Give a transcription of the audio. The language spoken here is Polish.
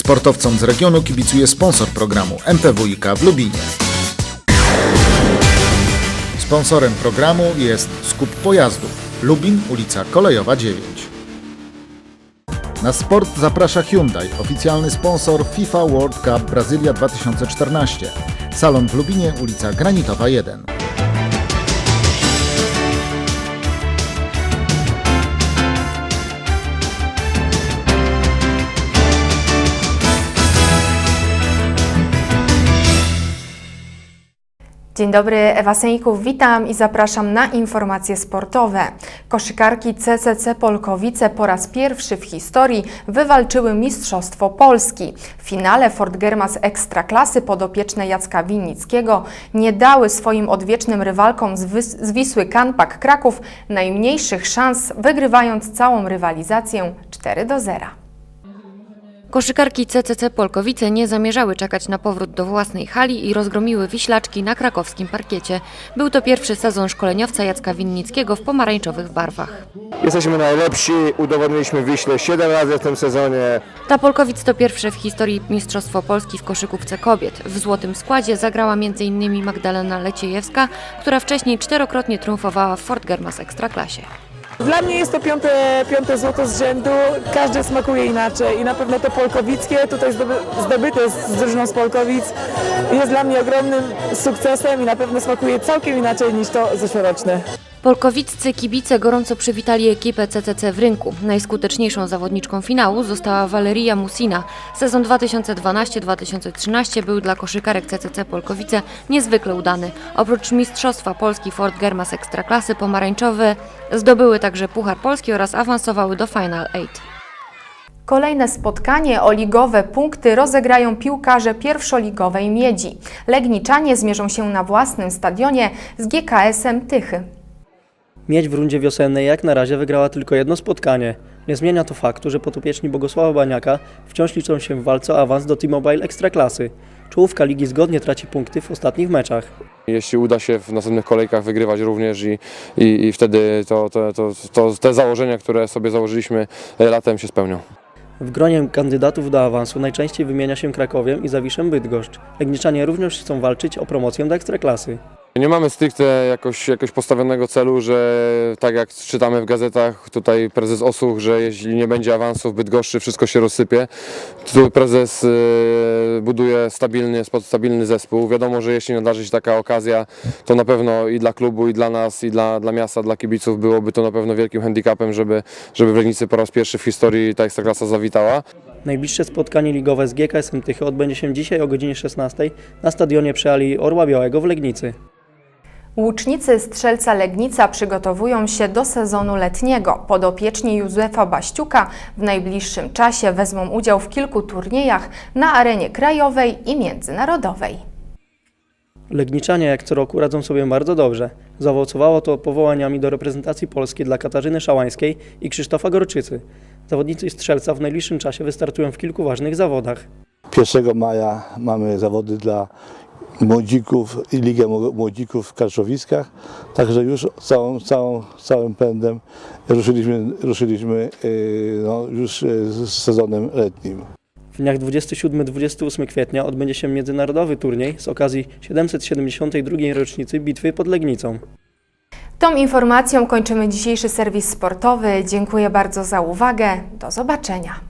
Sportowcom z regionu kibicuje sponsor programu MPWiK w Lubinie. Sponsorem programu jest Skup Pojazdów. Lubin, ulica Kolejowa 9. Na sport zaprasza Hyundai, oficjalny sponsor FIFA World Cup Brazylia 2014. Salon w Lubinie, ulica Granitowa 1. Dzień dobry, Ewa Sejków, witam i zapraszam na informacje sportowe. Koszykarki CCC Polkowice po raz pierwszy w historii wywalczyły Mistrzostwo Polski. W finale Fort Germas Ekstraklasy podopieczne Jacka Winnickiego nie dały swoim odwiecznym rywalkom z, Wys- z Wisły Kanpak Kraków najmniejszych szans, wygrywając całą rywalizację 4 do 0. Koszykarki CCC Polkowice nie zamierzały czekać na powrót do własnej hali i rozgromiły Wiślaczki na krakowskim parkiecie. Był to pierwszy sezon szkoleniowca Jacka Winnickiego w pomarańczowych barwach. Jesteśmy najlepsi, udowodniliśmy Wiśle 7 razy w tym sezonie. Dla Polkowic to pierwsze w historii Mistrzostwo Polski w koszykówce kobiet. W złotym składzie zagrała m.in. Magdalena Leciejewska, która wcześniej czterokrotnie triumfowała w Fort Germas Ekstraklasie. Dla mnie jest to piąte, piąte złoto z rzędu. Każdy smakuje inaczej i na pewno to polkowickie, tutaj zdoby- zdobyte z drużyną z Polkowic, jest dla mnie ogromnym sukcesem i na pewno smakuje całkiem inaczej niż to zeszłoroczne. Polkowiccy kibice gorąco przywitali ekipę CCC w rynku. Najskuteczniejszą zawodniczką finału została Valeria Musina. Sezon 2012-2013 był dla koszykarek CCC Polkowice niezwykle udany. Oprócz Mistrzostwa Polski Fort Germas Ekstraklasy pomarańczowe zdobyły także Puchar Polski oraz awansowały do Final Eight. Kolejne spotkanie o ligowe punkty rozegrają piłkarze pierwszoligowej Miedzi. Legniczanie zmierzą się na własnym stadionie z GKS-em Tychy. Miedź w rundzie wiosennej jak na razie wygrała tylko jedno spotkanie. Nie zmienia to faktu, że potopieczni Bogosława Baniaka wciąż liczą się w walce o awans do T-Mobile Ekstraklasy. Czołówka ligi zgodnie traci punkty w ostatnich meczach. Jeśli uda się w następnych kolejkach wygrywać również i, i, i wtedy to, to, to, to te założenia, które sobie założyliśmy e, latem się spełnią. W gronie kandydatów do awansu najczęściej wymienia się Krakowiem i Zawiszem Bydgoszcz. Legniczanie również chcą walczyć o promocję do Ekstraklasy. Nie mamy stricte jakoś, jakoś postawionego celu, że tak jak czytamy w gazetach, tutaj prezes Osuch, że jeśli nie będzie awansu w Bydgoszczy, wszystko się rozsypie. Tu prezes e, buduje stabilny, stabilny zespół. Wiadomo, że jeśli nadarzy się taka okazja, to na pewno i dla klubu, i dla nas, i dla, dla miasta, dla kibiców byłoby to na pewno wielkim handicapem, żeby, żeby w Legnicy po raz pierwszy w historii ta Ekstraklasa zawitała. Najbliższe spotkanie ligowe z GKS-em Tychy odbędzie się dzisiaj o godzinie 16 na stadionie przy Orła Białego w Legnicy. Łucznicy Strzelca Legnica przygotowują się do sezonu letniego. Podopieczni Józefa Baściuka w najbliższym czasie wezmą udział w kilku turniejach na arenie krajowej i międzynarodowej. Legniczanie jak co roku radzą sobie bardzo dobrze. Zaowocowało to powołaniami do reprezentacji Polski dla Katarzyny Szałańskiej i Krzysztofa Gorczycy. Zawodnicy Strzelca w najbliższym czasie wystartują w kilku ważnych zawodach. 1 maja mamy zawody dla młodzików i Ligę Mło- Młodzików w Karszowiskach, także już całą, całą, całym pędem ruszyliśmy, ruszyliśmy yy, no, już yy, z sezonem letnim. W dniach 27-28 kwietnia odbędzie się międzynarodowy turniej z okazji 772. rocznicy bitwy pod Legnicą. Tą informacją kończymy dzisiejszy serwis sportowy. Dziękuję bardzo za uwagę. Do zobaczenia.